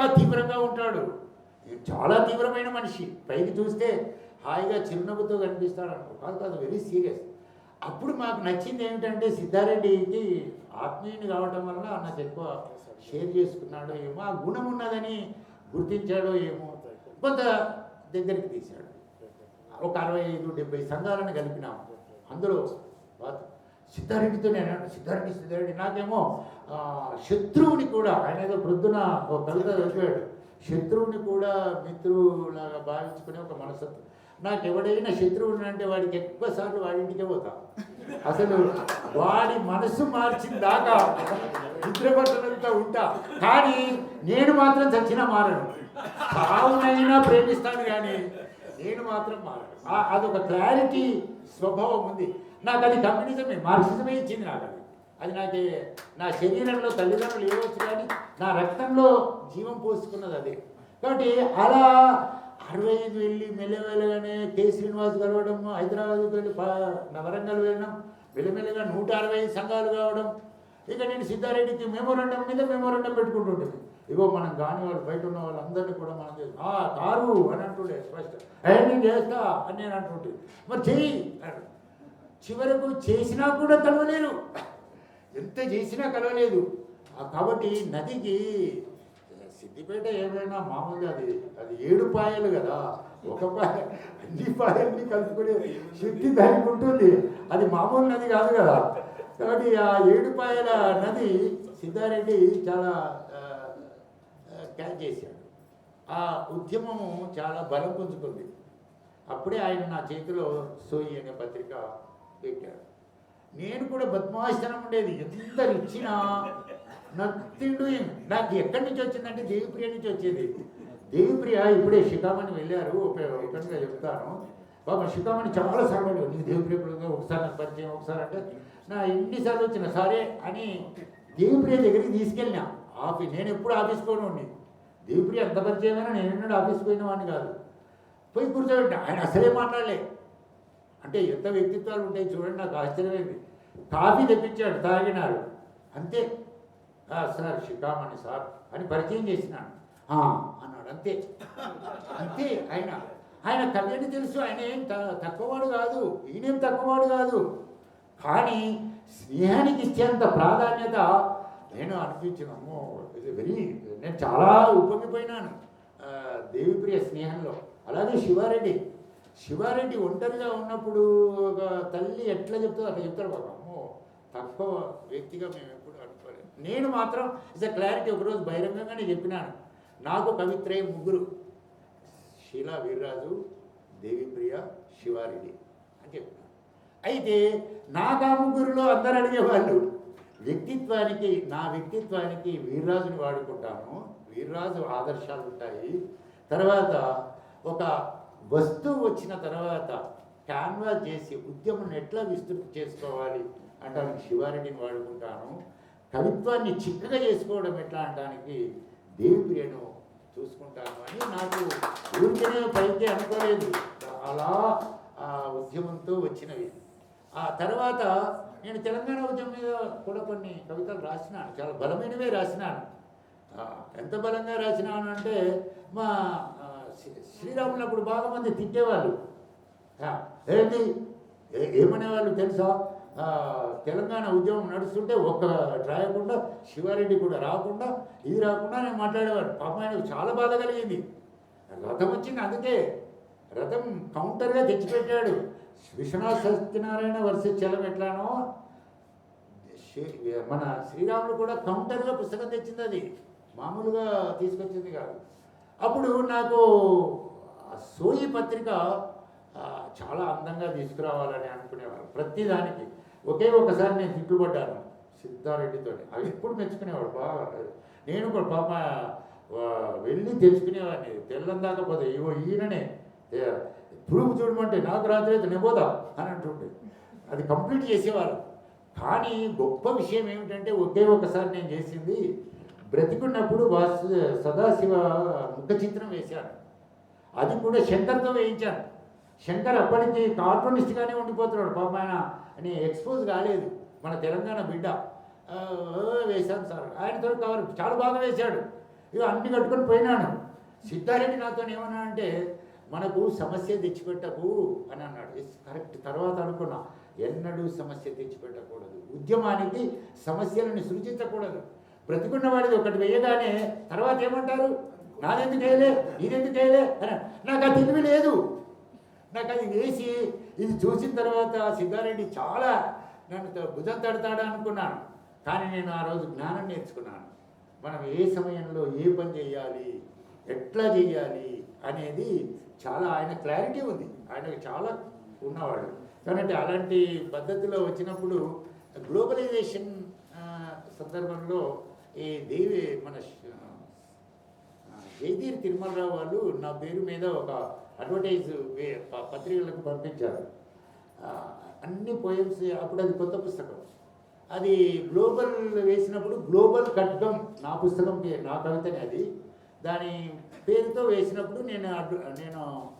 ఇంకా తీవ్రంగా ఉంటాడు. చాలా తీవ్రమైన మనిషి. పైకి చూస్తే హాయిగా చిరునవ్వుతో కనిపిస్తాడు అనుకో. కాదు కాదు వెరీ సీరియస్. అప్పుడు మాకు నచ్చింది ఏమిటంటే సిద్ధారెడ్డికి ఆత్మీయుని కావటం వల్ల నాకు ఎక్కువ షేర్ చేసుకున్నాడో ఏమో ఆ గుణం ఉన్నదని గుర్తించాడో ఏమో కొంత దగ్గరికి తీశాడు. ఒక అరవై ఐదు డెబ్బై సంఘాలను కలిపినాము అందులో సిద్ధారెడ్డితో నేను అన్నాను, సిద్ధారెడ్డి సిద్ధారెడ్డి. నాకేమో శత్రువుని కూడా ఆయన ఏదో ప్రొద్దున ఒక కవిత చదివాడు. శత్రువుని కూడా మిత్రులాగా భావించుకునే ఒక మనస్తత్వం. నాకు ఎవడైనా శత్రువు అంటే వాడికి ఎక్కువ సార్లు వాడి ఇంటికే పోతా. అసలు వాడి మనసు మార్చిన దాకా నిద్రపట్టడంతో ఉంటా. కానీ నేను మాత్రం చచ్చినా మారను. కావునైనా ప్రేమిస్తాను కానీ నేను మాత్రం మారను. అదొక క్లారిటీ స్వభావం ఉంది. నాకు అది కమ్యూనిజమే మార్క్సిజమే ఇచ్చింది నాకు అది. అది నాకు నా శరీరంలో తల్లిదండ్రులు ఇవ్వచ్చు కానీ నా రక్తంలో జీవం పోసుకున్నది అదే. కాబట్టి అలా అరవై ఐదు వెళ్ళి మెల్లమెల్లగానే కె. శ్రీనివాస్ కలవడం హైదరాబాద్కి వెళ్ళి పా- వరంగల్ వెళ్ళడం మెల్లమెల్లగా నూట అరవై ఐదు సంఘాలు కావడం ఇక నేను సిద్ధారెడ్డికి మెమోరండం మీద మెమోరండం పెట్టుకుంటుంటుంది ఇగో మనం కాని వాళ్ళు బయట ఉన్న వాళ్ళందరినీ కూడా మనం "ఆ, కారు అని అంటుండే ఫస్ట్ ఏ నేను చేస్తా అని నేను అంటుంటే మరి చెయ్యి చివరకు చేసినా కూడా కలవలేదు. ఎంత చేసినా కలవలేదు. కాబట్టి నదికి సిద్దిపేట ఏమైనా మామూలుగా అది అది ఏడు పాయలు కదా ఒక పాయ అన్ని పాయల్ని కలుపుకునే శక్తి దానికి ఉంటుంది. అది మామూలు నది కాదు కదా. కాబట్టి ఆ ఏడు పాయల నది సిద్ధారెడ్డి చాలా ఆ, క్యాచ్ చేశాడు. ఆ ఉద్యమము చాలా బలం పుంజుకుంది. అప్పుడే ఆయన నా చేతిలో సోయి అనే పత్రిక పెట్టాడు. నేను కూడా బద్మాశనం ఉండేది. ఎంత ఇచ్చినా నథింగ్ డూయింగ్ నాకు ఎక్కడి నుంచి వచ్చిందంటే దేవిప్రియ నుంచి వచ్చేది. దేవిప్రియ ఇప్పుడే శిఖామణి వెళ్ళారు. ఒకటిగా చెప్తాను. బాబా శిఖామణి చాలా సార్లు నీకు దేవిప్రియ ఒకసారి నాకు పరిచయం ఒకసారి అంటే నా ఎన్నిసార్లు వచ్చిన సరే అని దేవిప్రియ దగ్గరికి తీసుకెళ్ళినా. ఆఫీస్ నేను ఎప్పుడు ఆఫీస్ పోను దేవుడి ఎంత పరిచయమైనా నేను ఎన్నడూ ఆఫీస్ పోయిన వాడిని కాదు. పోయి కూర్చోబెట్టి ఆయన అసలే మాట్లాడలే. అంటే ఎంత వ్యక్తిత్వాలు ఉంటాయి చూడండి నాకు ఆశ్చర్యమైంది. కాఫీ తెప్పించాడు తాగినారు. అంతే. సార్ షికామణి సార్ అని పరిచయం చేసినాడు. అన్నాడు అంతే. అంతే ఆయన. ఆయన కళ్యాణి తెలుసు ఆయన ఏం త- తక్కువవాడు కాదు. ఈయనేం తక్కువవాడు కాదు. కానీ స్నేహానికి ఇచ్చేంత ప్రాధాన్యత నేను అనిపించిన అమ్మో ఇది వెరీ నేను చాలా ఉపమిపోయినాను దేవిప్రియ స్నేహంలో. అలాగే శివారెడ్డి. శివారెడ్డి ఒంటరిగా ఉన్నప్పుడు ఒక తల్లి ఎట్లా చెప్తుందో అట్లా చెప్తారు బాబు. అమ్మో తక్కువ వ్యక్తిగా మేము ఎప్పుడు అనుకోలేదు. నేను మాత్రం ఇస్ అ క్లారిటీ ఒకరోజు బహిరంగంగానే చెప్పినాను. నాకు కవిత్రయం ముగ్గురు. శీలా వీర్రాజు దేవిప్రియ శివారెడ్డి అని చెప్పినాను. అయితే నాకు ఆ ముగ్గురులో అందరు అడిగేవాళ్ళు. వ్యక్తిత్వానికి నా వ్యక్తిత్వానికి వీర్రాజుని వాడుకుంటాను. వీర్రాజు ఆదర్శాలు ఉంటాయి. తర్వాత ఒక వస్తువు వచ్చిన తర్వాత క్యాన్వా చేసి ఉద్యమం ఎట్లా విస్తృతి చేసుకోవాలి అంటానికి శివారెడ్డిని వాడుకుంటాను. కవిత్వాన్ని చిక్కగా చేసుకోవడం ఎట్లా అంటానికి దేవిప్రియను చూసుకుంటాను అని నాకు ఊరికనే పైకి అనుకోలేదు. అలా ఆ ఉద్యమంతో వచ్చినవి. ఆ తర్వాత నేను తెలంగాణ ఉద్యమం మీద కూడా కొన్ని కవితలు రాసినాను చాలా బలమైనవే రాసినాను. ఎంత బలంగా రాసినాను అంటే మా శ్రీరాములు అప్పుడు బాగా మంది తిట్టేవాళ్ళు. ఏంటి? ఏ- ఏమనేవాళ్ళు తెలుసా? తెలంగాణ ఉద్యమం నడుస్తుంటే ఒక్క రాయకుండా శివారెడ్డి కూడా రాకుండా ఇది రాకుండా నేను మాట్లాడేవాడు పాప ఆయనకు చాలా బాధ కలిగింది. రథం వచ్చింది అందుకే. రథం కౌంటర్గా తెచ్చిపెట్టాడు. విశ్వనాథ సత్యనారాయణ వర్సెస్ చలం ఎట్లానో మన శ్రీరాములు కూడా కౌంటర్గా పుస్తకం తెచ్చింది అది. మామూలుగా తీసుకొచ్చింది కాదు. అప్పుడు నాకు సోయి పత్రిక చాలా అందంగా తీసుకురావాలని అనుకునేవారు. ప్రతిదానికి ఒకే ఒకసారి నేను తిట్టుబడ్డాను సిద్ధారెడ్డితో అవి ఎప్పుడు మెచ్చుకునేవాడు? బాగా నేను కూడా పాప వెళ్ళి తెచ్చుకునేవాడిని. తెల్లం దాకా పోతే ఇవో ఈయననే. ప్రూఫ్ చూడమంటే నాకు రాత్రి అయితే నేను అని అంటుండే. అది కంప్లీట్ చేసేవారు. కానీ గొప్ప విషయం ఏమిటంటే ఒకే ఒకసారి నేను చేసింది. బ్రతికున్నప్పుడు వాసు సదాశివ ముఖ చిత్రం వేశాను అది కూడా శంకర్తో వేయించాను. శంకర్ అప్పటికి కార్టూనిస్ట్గానే ఉండిపోతున్నాడు. పాప ఆయన అని ఎక్స్పోజ్ కాలేదు. మన తెలంగాణ బిడ్డ. వేశాను సార్. ఆయనతో కవర్ చాలా బాగా వేశాడు. ఇక అన్ని కట్టుకొని పోయినాను. సిద్ధారెడ్డి నాతో ఏమన్నా అంటే మనకు సమస్య తెచ్చిపెట్టకు అని అన్నాడు. కరెక్ట్ తర్వాత అనుకున్నా ఎన్నడూ సమస్య తెచ్చిపెట్టకూడదు. ఉద్యమానికి సమస్యలను సృజించకూడదు బ్రతికున్న వాడిది ఒకటి వేయగానే తర్వాత ఏమంటారు? నాదెందుకు వేయలే? ఇదెందుకు వేయలే? అని నాకు అది తెలివి లేదు. నాకు అది వేసి ఇది చూసిన తర్వాత సిద్ధారెడ్డి చాలా నన్ను భుజం తడతాడు అనుకున్నాను. కానీ నేను ఆ రోజు జ్ఞానం నేర్చుకున్నాను. మనం ఏ సమయంలో ఏ పని చేయాలి? ఎట్లా చేయాలి? అనేది చాలా ఆయన క్లారిటీ ఉంది. ఆయనకు చాలా ఉన్నవాడు. కాబట్టి అలాంటి పద్ధతిలో వచ్చినప్పుడు గ్లోబలైజేషన్ సందర్భంలో ఈ దేవి మన శ- తిరుమల జయదీర్ తిరుమలరావు వాళ్ళు నా పేరు మీద ఒక అడ్వర్టైజ్ పత్రికలకు పంపించారు. అన్ని పోయమ్స్ అప్పుడు అది కొత్త పుస్తకం. అది గ్లోబల్ వేసినప్పుడు గ్లోబల్ ఖడ్గం నా పుస్తకం నా కవితనే అది. దాని పేరుతో వేసినప్పుడు నేను అడ్డు- నేను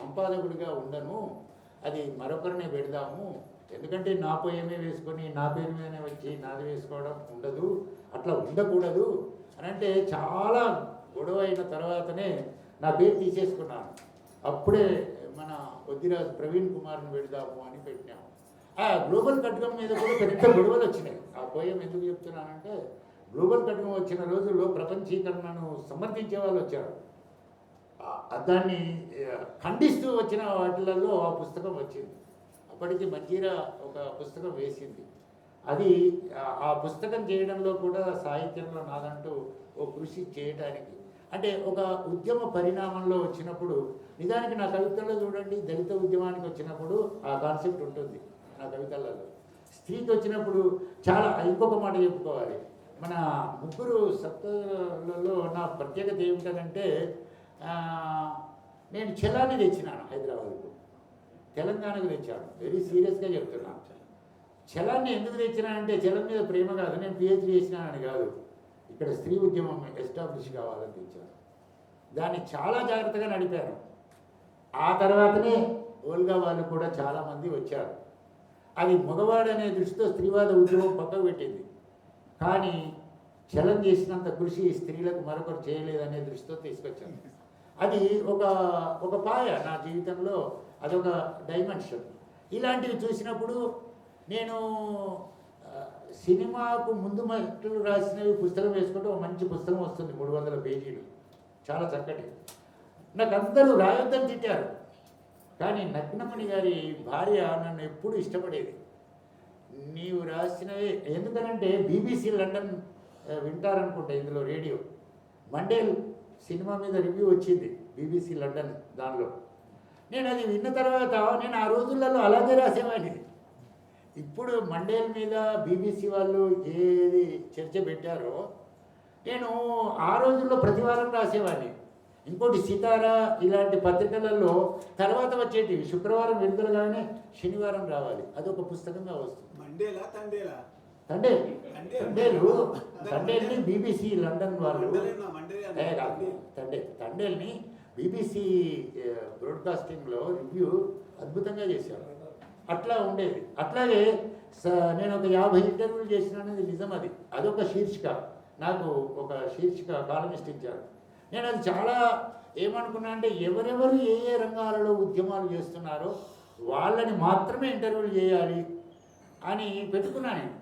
సంపాదకుడిగా ఉండను. అది మరొకరిని పెడదాము. ఎందుకంటే నా పోయమే వేసుకొని నా పేరు మీదనే వచ్చి నాది వేసుకోవడం ఉండదు. అట్లా ఉండకూడదు అని అంటే చాలా గొడవ అయిన తర్వాతనే నా పేరు తీసేసుకున్నాను. అప్పుడే మన వద్దిరాజు ప్రవీణ్ కుమార్ని పెడదాము అని పెట్టినాము ఆ గ్లోబల్ ఖడ్గం మీద కూడా పెద్ద గొడవలు వచ్చినాయి. ఆ పోయం ఎందుకు చెప్తున్నానంటే గ్లోబల్ ఖడ్గం వచ్చిన రోజుల్లో ప్రపంచీకరణను సమర్థించే వాళ్ళు వచ్చారు. దాన్ని ఖండిస్తూ వచ్చిన వాటిలలో ఆ పుస్తకం వచ్చింది. అప్పటికి మంజీరా ఒక పుస్తకం వేసింది. అది ఆ- ఆ పుస్తకం చేయడంలో కూడా సాహిత్యంలో నాదంటూ ఓ కృషి చేయడానికి అంటే ఒక ఉద్యమ పరిణామంలో వచ్చినప్పుడు నిజానికి నా కవితల్లో చూడండి దళిత ఉద్యమానికి వచ్చినప్పుడు ఆ కాన్సెప్ట్ ఉంటుంది నా కవితలలో. స్త్రీకి వచ్చినప్పుడు చాలా ఇంకొక మాట చెప్పుకోవాలి. మన ముగ్గురు సప్తలలో నా ప్రత్యేకత ఏమిటంటే నేను చెలాన్ని తెచ్చినాను హైదరాబాద్కు. తెలంగాణకు తెచ్చాను. వెరీ సీరియస్గా చెప్తున్నాను చలాన్ని ఎందుకు తెచ్చినానంటే చలం మీద ప్రేమ కాదు. నేను పిహెచ్డి చేసినానని కాదు. ఇక్కడ స్త్రీ ఉద్యమం ఎస్టాబ్లిష్ కావాలని తెచ్చాను. దాన్ని చాలా జాగ్రత్తగా నడిపాను. ఆ తర్వాతనే ఓల్గా వాళ్ళు కూడా చాలామంది వచ్చారు. అది మగవాడు అనే దృష్టితో స్త్రీవాద ఉద్యమం పక్కకు పెట్టింది. కానీ చలం చేసినంత కృషి స్త్రీలకు మరొకరు చేయలేదనే దృష్టితో తీసుకొచ్చాను. అది ఒక ఒక పాయ నా జీవితంలో అదొక డైమెన్షన్ ఇలాంటివి చూసినప్పుడు నేను సినిమాకు ముందు మట్లు రాసినవి పుస్తకం వేసుకుంటే ఒక మంచి పుస్తకం వస్తుంది మూడు వందల పేజీలు. చాలా చక్కటి. నాకు అందరూ రాయొద్దని తిట్టారు. కానీ నగ్నమణి గారి భార్య నన్ను ఎప్పుడు ఇష్టపడేది. నీవు రాసినవి ఎందుకనంటే బీబీసీ లండన్ వింటారనుకుంటా ఇందులో రేడియో. మండేల్ సినిమా మీద రివ్యూ వచ్చింది బీబీసీ లండన్ దానిలో. నేను అది విన్న తర్వాత నేను ఆ రోజులలో అలాగే రాసేవాడిని. ఇప్పుడు మండేల్ మీద బీబీసీ వాళ్ళు ఏది చర్చ పెట్టారో నేను ఆ రోజుల్లో ప్రతివారం రాసేవాడిని. ఇంకోటి సితారా ఇలాంటి పత్రికలలో తర్వాత వచ్చేటివి. శుక్రవారం విడుదలగానే శనివారం రావాలి. అదొక పుస్తకంగా వస్తుంది. తండే తండేలు? తండేల్ని బీబీసీ లండన్ వాళ్ళు. కాదు, తండే తండేల్ని బీబీసీ బ్రాడ్కాస్టింగ్లో రివ్యూ అద్భుతంగా చేశారు. అట్లా ఉండేది. అట్లాగే నేను ఒక యాభై ఇంటర్వ్యూలు చేసినానది నిజం అది. అదొక శీర్షిక. నాకు ఒక శీర్షిక కాలమిస్ట్ ఇచ్చారు. నేను అది చాలా ఏమనుకున్నా అంటే ఎవరెవరు ఏ ఏ రంగాలలో ఉద్యమాలు చేస్తున్నారో వాళ్ళని మాత్రమే ఇంటర్వ్యూలు చేయాలి. అని పెట్టుకున్నా నేను.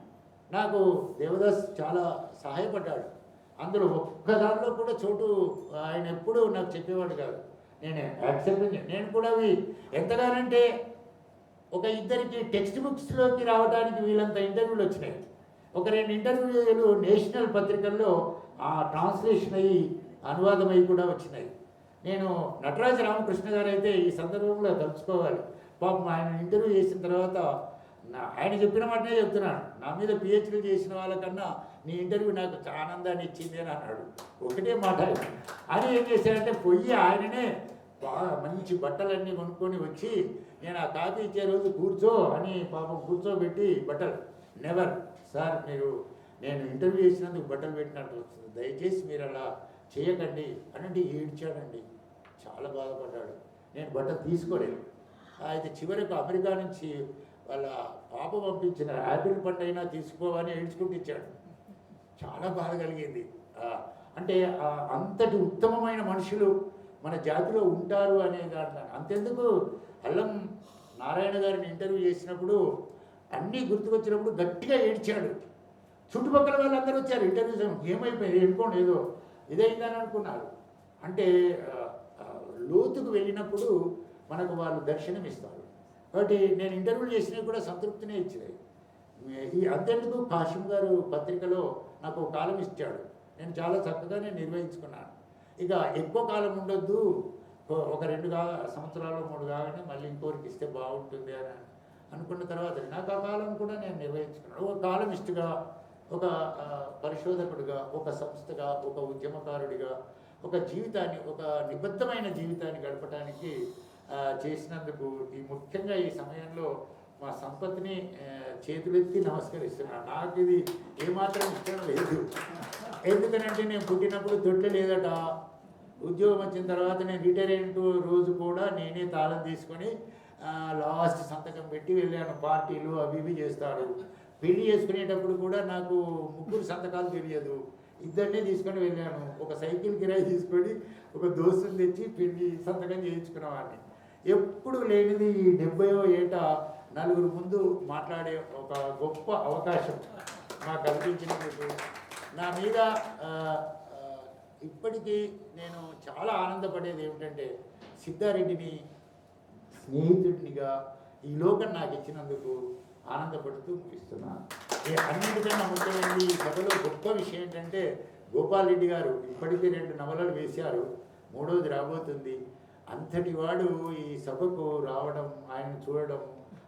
నాకు దేవదాస్ చాలా సహాయపడ్డాడు. అందులో ఒక్క దానిలో కూడా చోటు ఆయన ఎప్పుడూ నాకు చెప్పేవాడు కాదు. నేను యాక్సెప్ట్ నేను కూడా అవి ఎంతగానంటే ఒక ఇద్దరికి టెక్స్ట్ బుక్స్లోకి రావడానికి వీళ్ళంత ఇంటర్వ్యూలు వచ్చినాయి. ఒక రెండు ఇంటర్వ్యూలు నేషనల్ పత్రికల్లో ఆ ట్రాన్స్లేషన్ అయ్యి అనువాదం అయ్యి కూడా వచ్చినాయి. నేను నటరాజ రామకృష్ణ గారు అయితే ఈ సందర్భంలో తలుచుకోవాలి. పాపం ఆయన ఇంటర్వ్యూ చేసిన తర్వాత నా ఆయన చెప్పిన మాటనే చెప్తున్నాను. నా మీద పిహెచ్డీ చేసిన వాళ్ళకన్నా నీ ఇంటర్వ్యూ నాకు చాలా ఆనందాన్ని ఇచ్చింది అని అన్నాడు. ఒకటే మాట. అని ఏం చేశాడంటే పొయ్యి ఆయననే బాగా మంచి బట్టలన్నీ కొనుక్కొని వచ్చి నేను ఆ కాఫీ ఇచ్చే రోజు కూర్చో అని పాపం కూర్చోబెట్టి బట్టలు. నెవర్ సార్ మీరు నేను ఇంటర్వ్యూ చేసినందుకు బట్టలు పెట్టినట్టు వస్తుంది. దయచేసి మీరు అలా చేయకండి అనంటే ఏడ్చాడండి. చాలా బాధపడ్డాడు. నేను బట్టలు తీసుకోలేదు. అయితే చివరకు అమెరికా నుంచి వాళ్ళ పాప పంపించిన యాపిల్ పండు అయినా తీసుకోవని ఏడ్చుకుంటూ ఇచ్చాడు. చాలా బాధ కలిగింది. అంటే అంతటి ఉత్తమమైన మనుషులు మన జాతిలో ఉంటారు అనే దాంట్లో అంతెందుకు? అల్లం నారాయణ గారిని ఇంటర్వ్యూ చేసినప్పుడు అన్నీ గుర్తుకొచ్చినప్పుడు గట్టిగా ఏడ్చాడు. చుట్టుపక్కల వాళ్ళందరూ వచ్చారు ఇంటర్వ్యూ సమయం ఏమైపోయింది? ఏడుకోండి ఏదో ఇదైందని అనుకున్నారు. అంటే లోతుకు వెళ్ళినప్పుడు మనకు వాళ్ళు దర్శనం ఇస్తారు కాబట్టి నేను ఇంటర్వ్యూ చేసినవి కూడా సంతృప్తినే ఇచ్చింది. ఈ అంతెందుకు కాశం గారు పత్రికలో నాకు ఒక కాలం ఇచ్చాడు. నేను చాలా చక్కగానే నిర్వహించుకున్నాను. ఇక ఎక్కువ కాలం ఉండొద్దు. ఒక రెండు కా సంవత్సరాలు మూడు కాగానే మళ్ళీ ఇంకోరికి ఇస్తే బాగుంటుంది అని అనుకున్న తర్వాత నాకు ఆ కాలం కూడా నేను నిర్వహించుకున్నాను. ఒక కాలమిస్టుగా ఒక పరిశోధకుడిగా ఒక సంస్థగా ఒక ఉద్యమకారుడిగా ఒక జీవితాన్ని ఒక నిబద్ధమైన జీవితాన్ని గడపడానికి చేసినందుకు ఈ ముఖ్యంగా ఈ సమయంలో మా సంపత్ని చేతులెత్తి నమస్కరిస్తున్నాను. నాకు ఇది ఏమాత్రం ఇష్టం లేదు. ఎందుకనంటే నేను పుట్టినప్పుడు తొట్టె లేదట. ఉద్యోగం వచ్చిన తర్వాత నేను రిటైర్ అయిన రోజు కూడా నేనే తాళం తీసుకొని లాస్ట్ సంతకం పెట్టి వెళ్ళాను. పార్టీలు అవి ఇవి చేస్తారు పెళ్ళి చేసుకునేటప్పుడు కూడా నాకు ముగ్గురు సంతకాలు తెలియదు. ఇద్దరినే తీసుకొని వెళ్ళాను. ఒక సైకిల్ కిరాయి తీసుకొని ఒక దోస్తుని తెచ్చి పెళ్ళి సంతకం చేయించుకునేవాడిని ఎప్పుడు లేనిది ఈ డెబ్బయో ఏట నలుగురు ముందు మాట్లాడే ఒక గొప్ప అవకాశం నాకు కల్పించినందుకు నా మీద ఇప్పటికీ నేను చాలా ఆనందపడేది ఏమిటంటే సిద్ధారెడ్డిని స్నేహితుడినిగా ఈ లోకం నాకు ఇచ్చినందుకు ఆనందపడుతూ ముగిస్తున్నాను అన్నిటికన్నా ముఖ్యమైనది ఈ కథలో గొప్ప విషయం ఏంటంటే గోపాల్ రెడ్డి గారు ఇప్పటికీ రెండు నవలలు వేశారు. మూడోది రాబోతుంది. అంతటి వాడు ఈ సభకు రావడం ఆయన చూడడం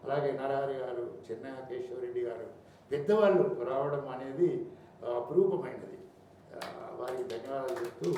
అలాగే నరహరి గారు చిన్న కేశవరెడ్డి గారు పెద్దవాళ్ళు రావడం అనేది అపురూపమైనది. వారికి ధన్యవాదాలు చెప్తూ